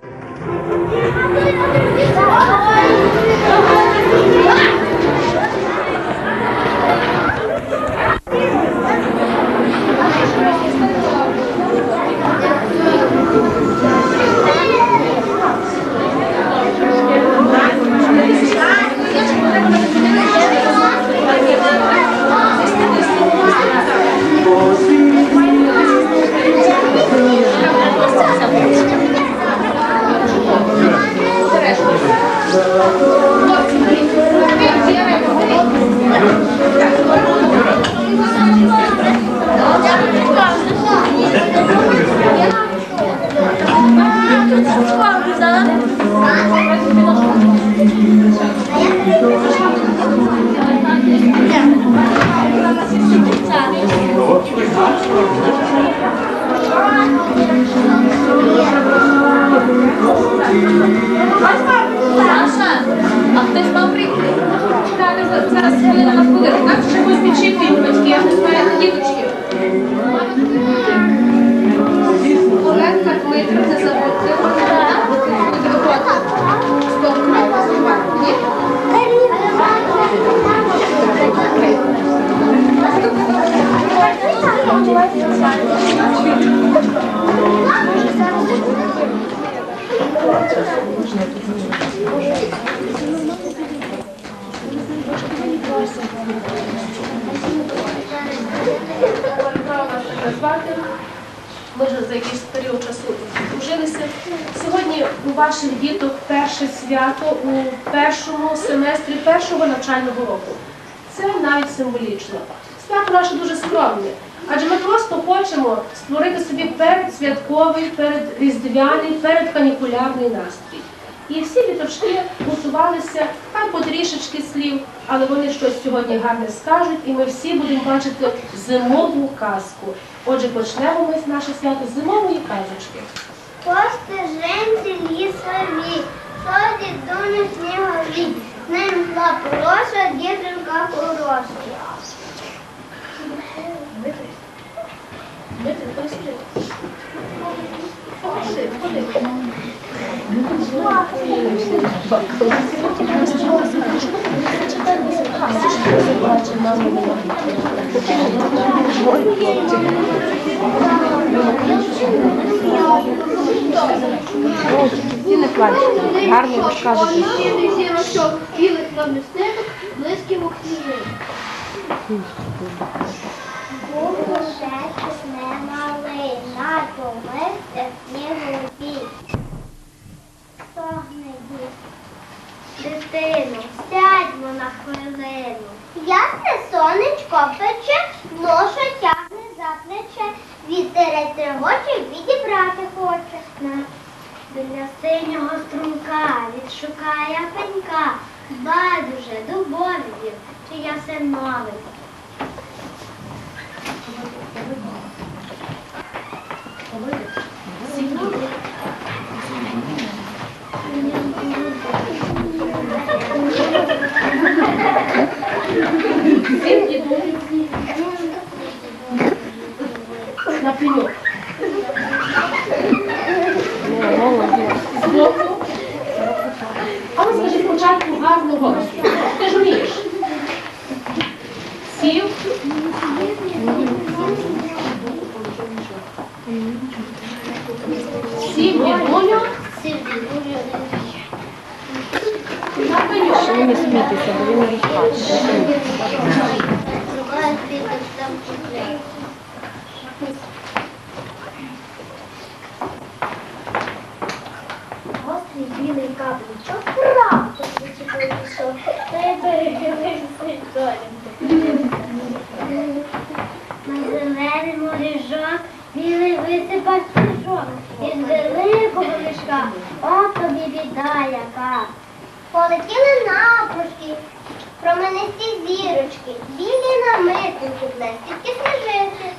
Thank you. Зараз Галина на хвилину, так? Чогось відчитують батьки, я не знаю, діточки. Ми вже за якийсь період часу дружилися. Сьогодні у ваших діток перше свято у першому семестрі першого навчального року. Це навіть символічно. Свято наше дуже скромне, адже ми просто хочемо створити собі передсвятковий, передріздвяний, передканікулярний настрій. І всі діточки готувалися, хай по трішечки слів, але вони щось сьогодні гарне скажуть, і ми всі будемо бачити зимову казку. Отже, почнемо ми наше свято з зимової казочки. Постеженці лісові, соді дони снігові, ним йшла хороша, дівчинка хороша. Покажи, ходи. Ті не плачете, гарно розказуєте. Білих намістинок, блисків у книжок. Був шерсть немалий, на помисте снігові. Стогне дід. Дитину, сядьмо на хвилину. Ясне сонечко пече, ноша тягне за плече. Вітерець регоче, відібрати хоче. Біля синього струмка відшукає пенька, байдуже дубові він, чи ясеновий. Всім На пеньок. Ви не смійтеся, бо він не купляє. Гострий білий каблучок, раптом та й перехилився. На зеленому ліжок білий висипав сніжок. Із великого мішка, от тобі біда яка. Полетіли напружки, променисті зірочки, білі намитинки, блестівки сніжинки.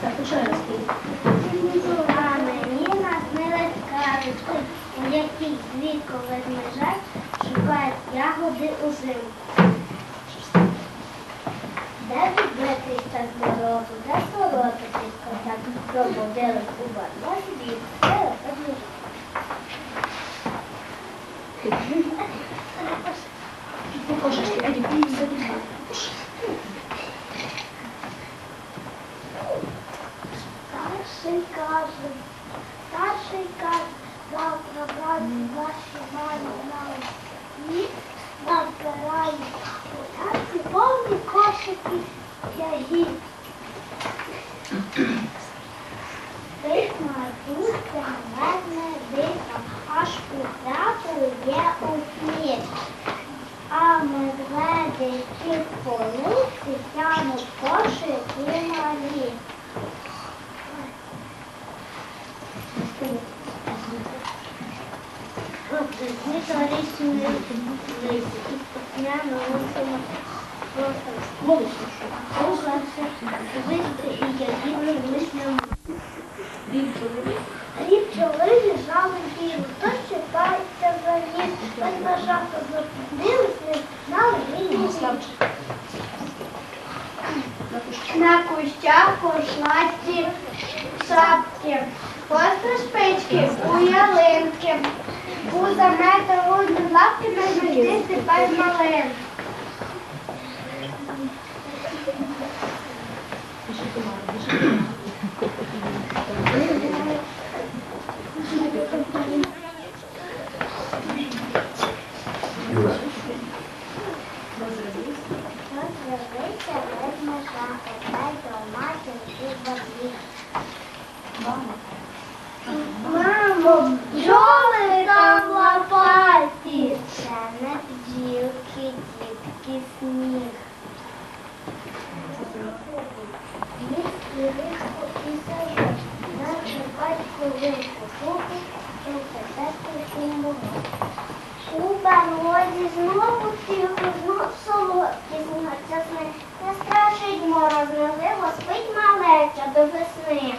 Так, ще раз. А мені наснилась казочка, у якій звідко ведмежать шукають ягоди у зиму. Де відбитись так дорогу, де солодитись так пробудили у відкрили ведмежать. Кошечки, Еді, слухати, висти і ягідні вишням. Рік пчоли лежали білі, то чекається за ніс, ось на жаху запустились, не знали На кущах кошлаті шапки, гостро шпички у ялинки. У замета лунні лапки не знайти тепер малин. Розвелися ведмежа, опять до матінки бабі. Мамо, бджоли березі знову тихо, знов солодкі снігочасни. Не страшить мороз, можливо, спить малеча до весни.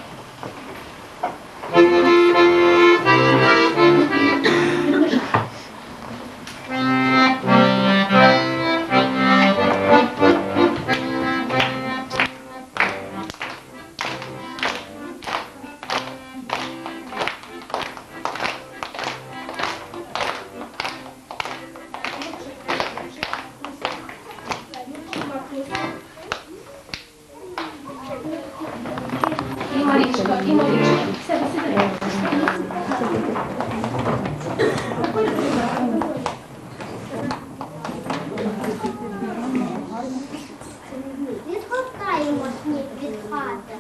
Від хати,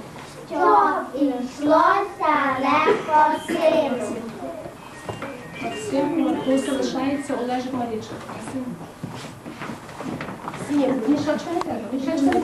щоб йшлося легко сильно. Максим, Маркуся лишається Олежик Марічка. Максим. Ні, мішачка не треба, мішачка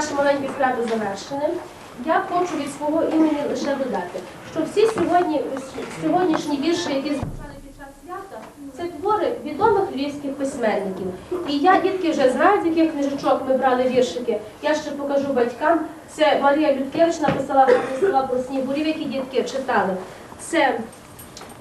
наше маленьке свято завершеним, я хочу від свого імені лише додати, що всі сьогодні, сьогоднішні вірші, які звучали під час свята, це твори відомих львівських письменників. І я, дітки, вже знаю, з яких книжечок ми брали віршики. Я ще покажу батькам. Це Марія Людкевич написала села про снігурів, які дітки читали. Це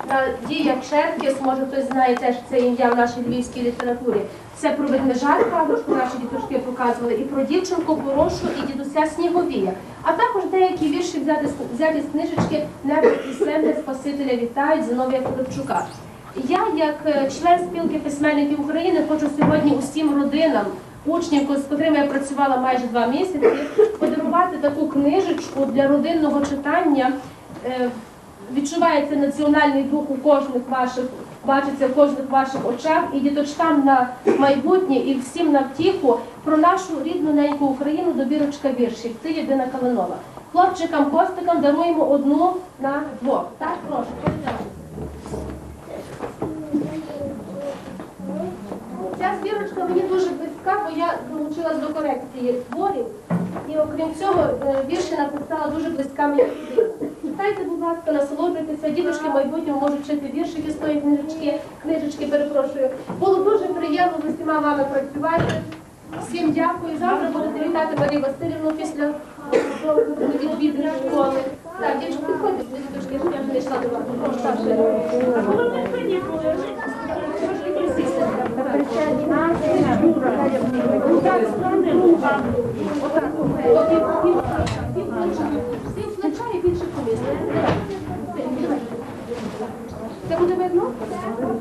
Надія Черкіс, може хтось знає теж це ім'я в нашій львівській літературі. Це про ведмежат, правдочку наші діточки показували, і про дівчинку Порошу і дідуся Сніговія. А також деякі вірші взяти взяті з книжечки «Небо і Спасителя вітають Зиновія Федорчука. Я, як е, член спілки письменників України, хочу сьогодні усім родинам, учнів, з котрими я працювала майже два місяці, подарувати таку книжечку для родинного читання. Відчувається національний дух у кожних ваших, бачиться в кожних ваших очах, і діточкам на майбутнє, і всім на втіху про нашу рідну неньку Україну добірочка віршів. Це єдина Калинова. Хлопчикам костикам даруємо одну на двох. Так, прошу, повідайте. Ця збірочка мені дуже близька, бо я долучилась до корекції творів. І окрім цього, е, вірші написала дуже близька мені людина. Будь ласка, насолоджуйтеся. Діточки в майбутньому можуть вчити віршики з тої книжечки, книжечки, перепрошую. Було дуже приємно з усіма вами працювати. Всім дякую. Завтра будете вітати Марію Васильівну після е, школи. Так, дівчатки, підходьте, діточки, я вже не йшла до вас. Прошу, так, ще. Трошки присісти. Так. Отак, ¿no?